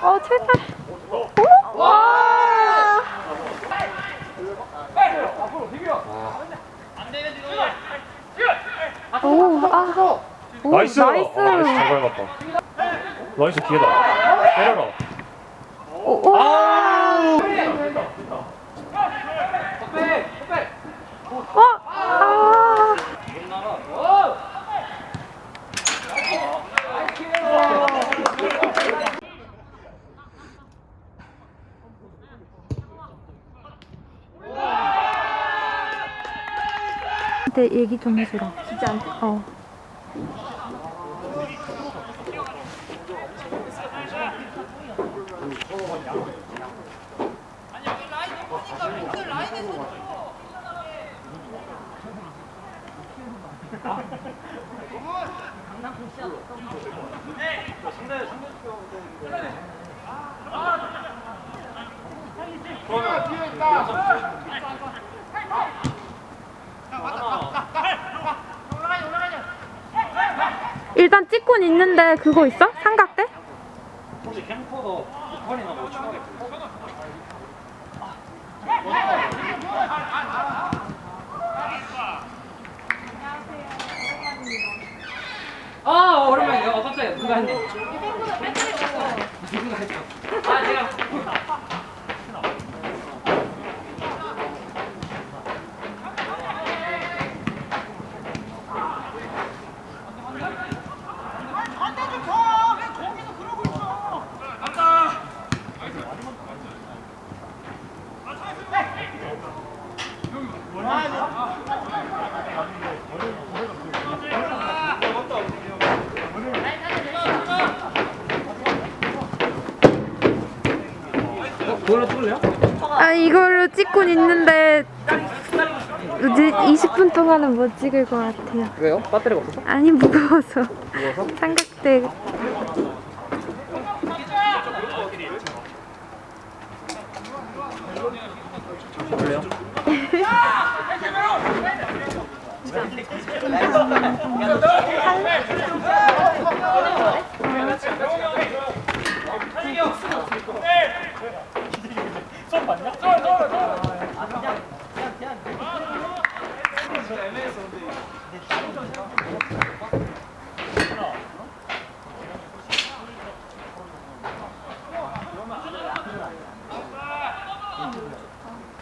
어, 제발. 오! 와! 오, 아. 오, 나이스! 나이스. 아, 나이스 잘 밟았다. 나이스 기회다. 때려라. 오, 와. 어? 아. 근데 얘기 좀 해주라. 진짜한테? 어. 일단 찍고는 있는데 그거 있어? 삼각대? 혹시 캠코더 이퀄이나 뭐 추가겠지? 아 오랜만이에요. 어, 깜짝이야. 누가 했네. 누가 했어? 아 제가. 아 이걸로 찍고는 있는데 이제 20분 동안은 못 찍을 것 같아요. 왜요? 배터리가 없어서? 아니 무거워서. 삼각대. 그래요?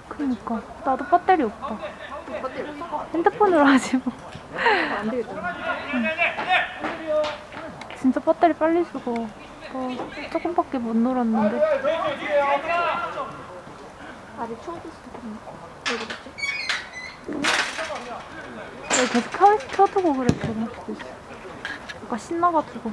그러니까 배터리 없다. 핸드폰으로 하지 뭐. 안 되겠다. 진짜 배터리 빨리 쓰고 뭐 조금밖에 못 놀았는데. 아직 왜 그랬지? 내가 계속 켜, 켜두고 그랬거든. 뭔가 신나가지고.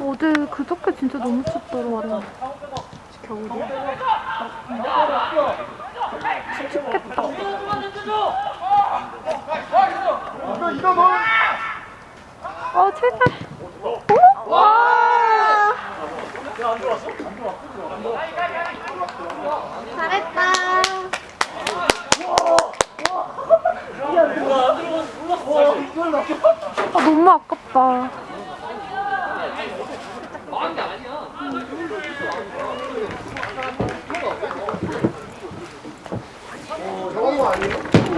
어제 그저께 진짜 너무 춥더라 완전 겨울이 진짜 춥겠다 어 제발 오! 와 잘했다 아 너무 아깝다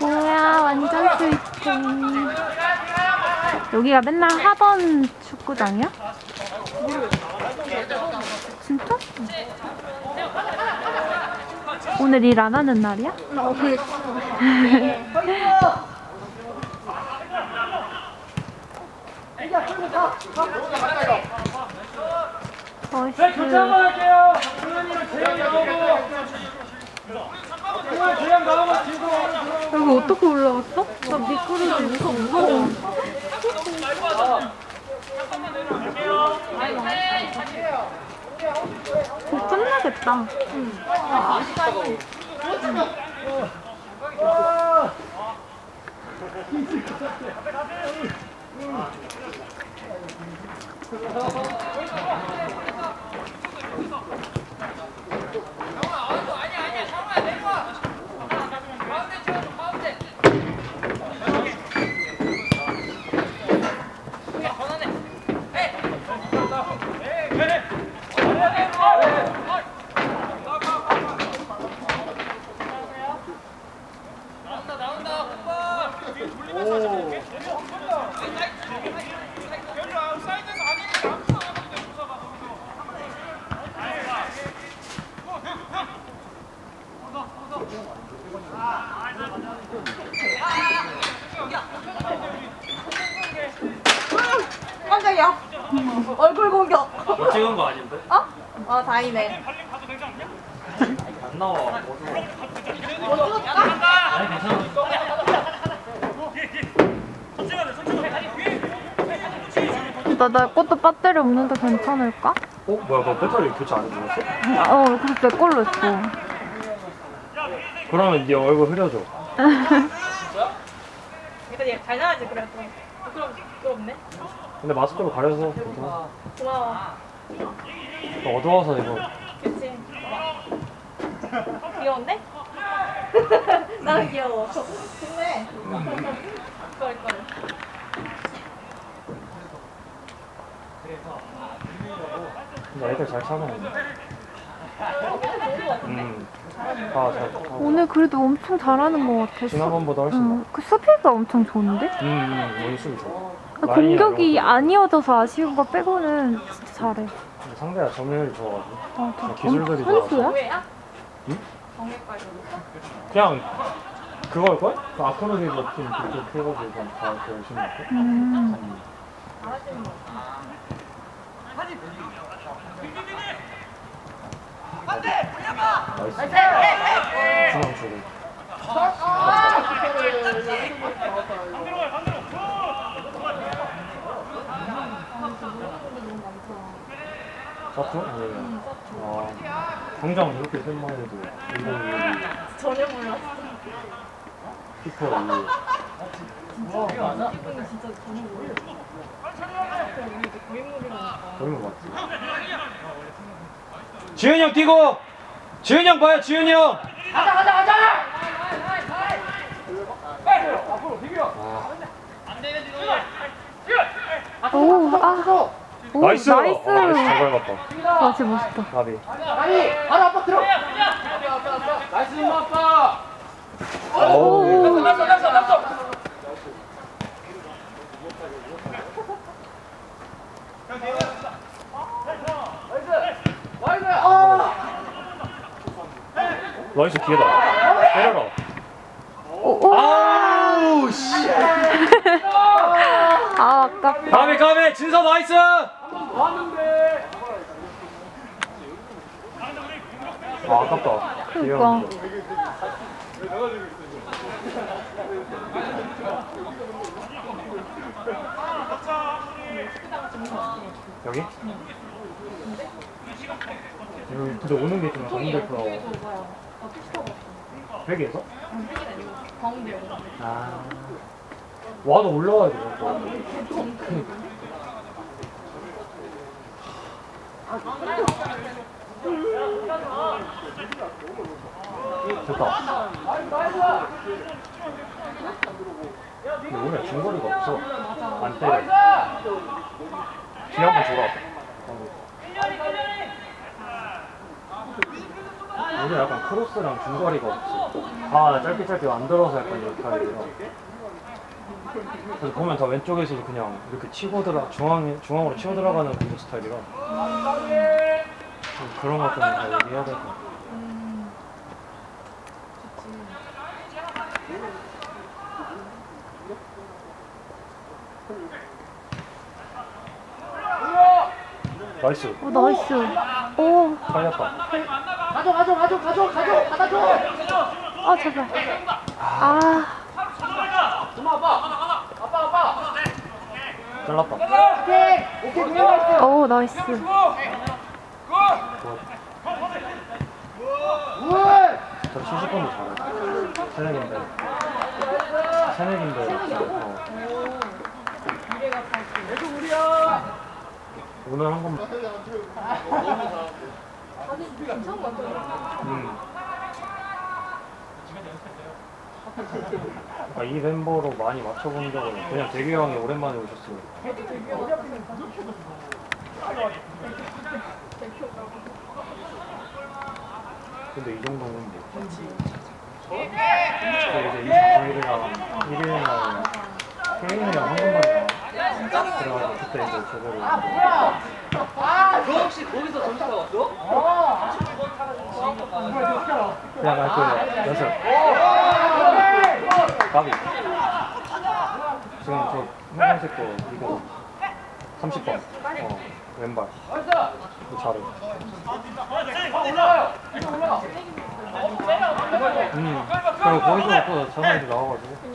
뭐야 스위트 여기가 맨날 하던 축구장이야? 진짜? 오늘 일 안 하는 날이야? 멋있어 할게요. 소연이랑 재영이 나오고. 소연 재영 나오고 지금. 여기 어떻게 올라갔어? 나 미끄러지 무서워 무서워. 곧 끝나겠다 깜짝이야. 얼굴 공격. 너 찍은 거 아닌데? 어? 어, 다행이네. 안 나와. 뭐 찍을까? 아니 괜찮아. 나, 나 것도 배터리 없는데 괜찮을까? 어? 뭐야 너 배터리 교체 안 해주셨어? 어 그래서 내 걸로 했어 그러면 네 얼굴 흐려줘. 일단 얘잘 나가지 그래도. 부끄럽 부끄럽네. 근데 마스크로 가려서 괜찮아. 고마워. 너 어두워서 이거 그치. 귀여운데? 나는 귀여워. 좋네. 그걸 걸. 근데 애들 잘 참아. 음. 다잘 하고. 오늘 그래도 엄청 잘하는 것 같아 지난번보다 훨씬 응, 나. 그 수비가 엄청 좋은데? 음, 음, 원수 좋아. 그 라인이랑 공격이 이어져서 아쉬운 거 빼고는 진짜 잘해 근데 상대가 점유율이 좋아가지고. 맞아 기술들이 선수야? 응? 정맥까지. 그냥 그걸걸? 그 아크로빅 같은 그쪽 해가지고 그냥 다 이렇게 열심히 했고. 음. 중앙 주고. 서프? 아니에요. 아, 당장 이렇게 셋만 해도 이거 전혀 몰랐어. 피터 이 기분이 진짜 전혀 몰랐어. 여기 이제 고인물이라니까. 그런 거 맞지? 지훈이 형 뛰고 지훈이 형 봐요 지훈이 형 가자 가자 가자 오, 아. 오, 나이스 나이스. 어, 나이스 잘 밟았다 아, 진짜 멋있다. 가비 오. 나이스 기회다 때려라 오, 오. 아우 씨 아, 아깝다. 가비 가비 진서 나이스 아 아깝다 그니까. 여기? 여기 근데 오는 게? 나 택시타고 왔어. 회계에서? 가운데. 아 와도 올라와야 돼 그거. 됐다. 근데 오늘 중거리가 없어. 안 때려. 뒤에 한번 줘라 오늘 약간 크로스랑 중거리가 없어. 다 짧게 짧게 안 들어서 약간 이렇게 하이라 그래서 보면 다 왼쪽에서도 그냥 이렇게 치고 들어 중앙에 중앙으로 치고 들어가는 공격 스타일이라 좀 그런 것 때문에 다 얘기해야 될 것 같아. 음. 나이스 오, 나이스. 오, 살렸다 아, 제발. 아, 잘랐다. 오, 나이스. 저 70번도 잘해 새내기인데. 새내기인데. 어. 오늘 한 번만. 괜 아, 이 멤버로 많이 맞춰본 적은 그냥 대규 형이 오랜만에 오셨어요. 근데 이 정도는 뭐. 근데 이제 29일이랑 1일날 케인이랑 한 번만 나. 그래가지고 그때 이제 제대로. 너 혹시 거기서 점수 받았어? 그냥 할 거예요. 연습. 가비. 지금 저 빨간색도 이거 30번. 어, 왼발. 이거 잘해. 음. 그리고 거기서 또 전화해서 나와가지고. 음.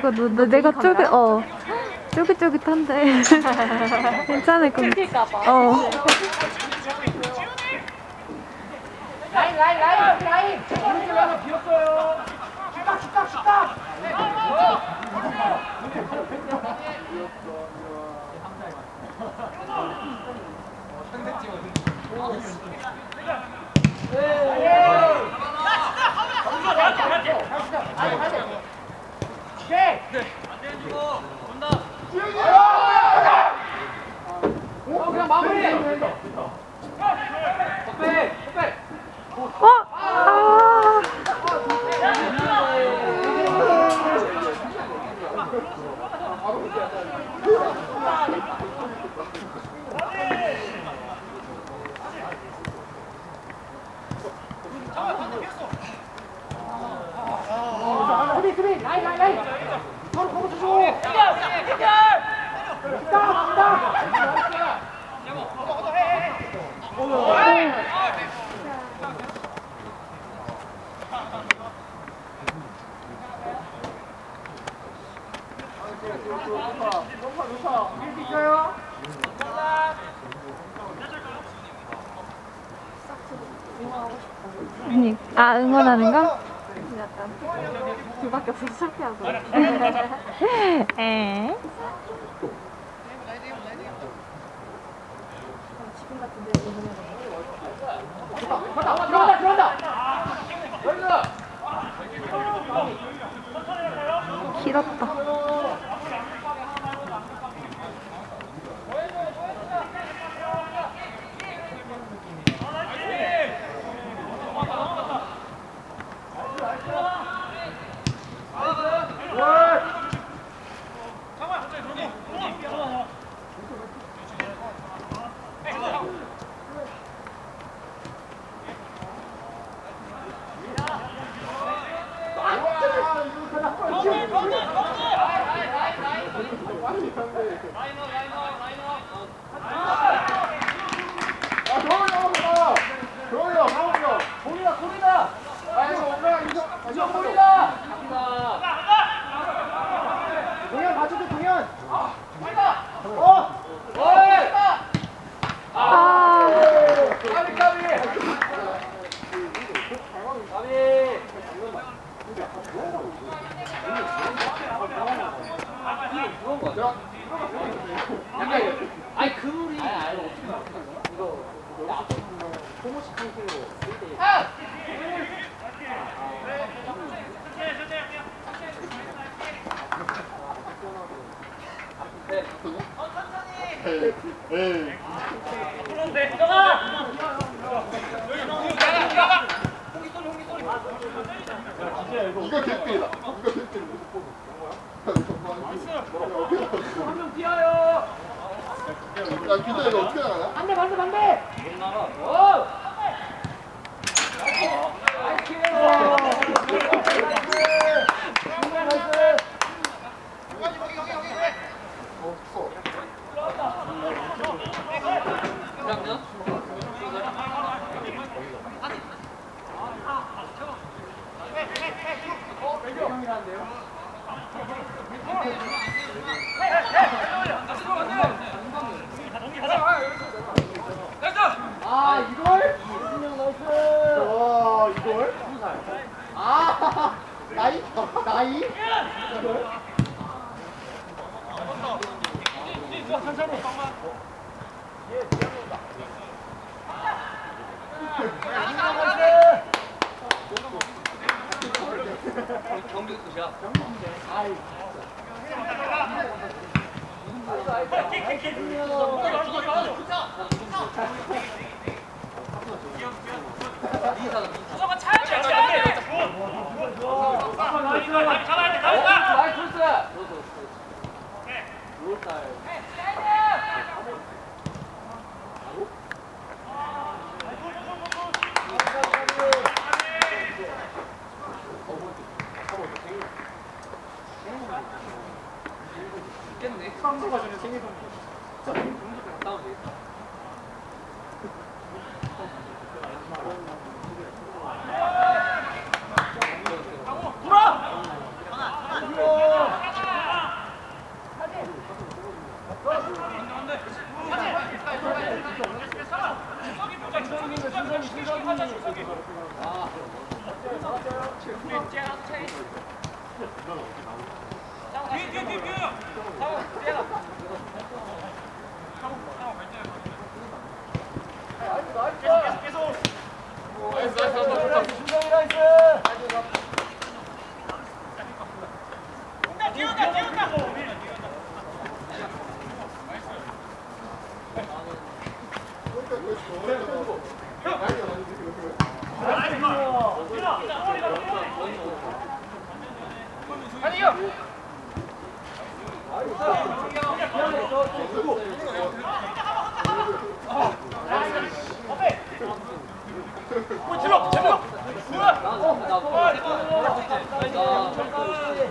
이거 너, 너 내가 쫄깃, 어. 쫄깃쫄깃한데. 괜찮을 것 같아. 어. 라인 라인 라인 라인. 어? 어? 아. 그래, 그래, 나이, 나이, 나이. 아 응원하는 거? 둘밖에 없어서 창피하고. 에. 길었다. 아, 아니 그물이 이거 개삐다. 이거 개삐. 한명 뛰어요 야, 기자 이거 어떻게 나가냐? 반대 반대 반대. 못 나가. 오 아 이걸 이승영 나이스 와, 이걸? 아 나이 나이 경기 끝이야. 아이. 차야 돼 잡아야 돼 나이스 코스. 내려온다 내려온다 아, 다음에 다진이 형 다진이 형 빨리 뛰어온다. 뒤뒤뒤 맞지 베론. 뛰어야 돼.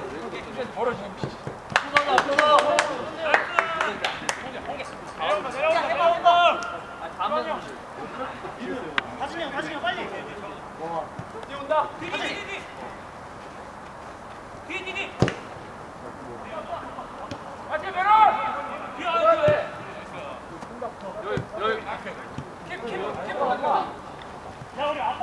여기 여기. 야 우리 압